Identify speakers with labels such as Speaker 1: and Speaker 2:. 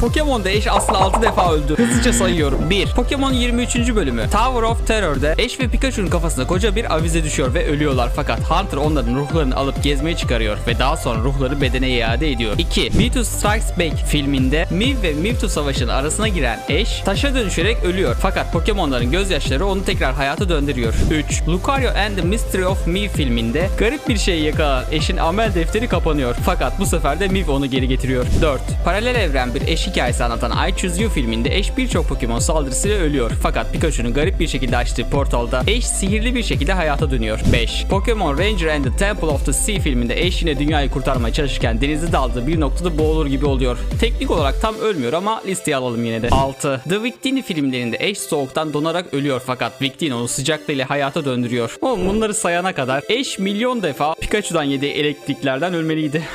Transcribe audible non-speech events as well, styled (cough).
Speaker 1: Pokemon'da Ash aslında 6 defa öldü. Hızlıca sayıyorum. 1. Pokemon 23. bölümü. Tower of Terror'da Ash ve Pikachu'nun kafasına koca bir avize düşüyor ve ölüyorlar. Fakat Hunter onların ruhlarını alıp gezmeye çıkarıyor ve daha sonra ruhları bedene iade ediyor. 2. Mewtwo Strikes Back filminde Mew ve Mewtwo savaşının arasına giren Ash taşa dönüşerek ölüyor. Fakat Pokemon'ların gözyaşları onu tekrar hayata döndürüyor. 3. Lucario and the Mystery of Mew filminde garip bir şey yakalanan Ash'in amel defteri kapanıyor. Fakat bu sefer de Mew onu geri getiriyor. 4. Paralel evren bir Ash hikayesi anlatan I Choose You filminde Ash birçok Pokemon saldırısıyla ölüyor. Fakat Pikachu'nun garip bir şekilde açtığı portalda Ash sihirli bir şekilde hayata dönüyor. 5. Pokemon Ranger and the Temple of the Sea filminde Ash yine dünyayı kurtarmaya çalışırken denize daldığı bir noktada boğulur gibi oluyor. Teknik olarak tam ölmüyor ama listeye alalım yine de. 6. The Victini filmlerinde Ash soğuktan donarak ölüyor fakat Victini onu sıcaklığıyla hayata döndürüyor. Oğlum bunları sayana kadar Ash milyon defa Pikachu'dan yediği elektriklerden ölmeliydi. (laughs)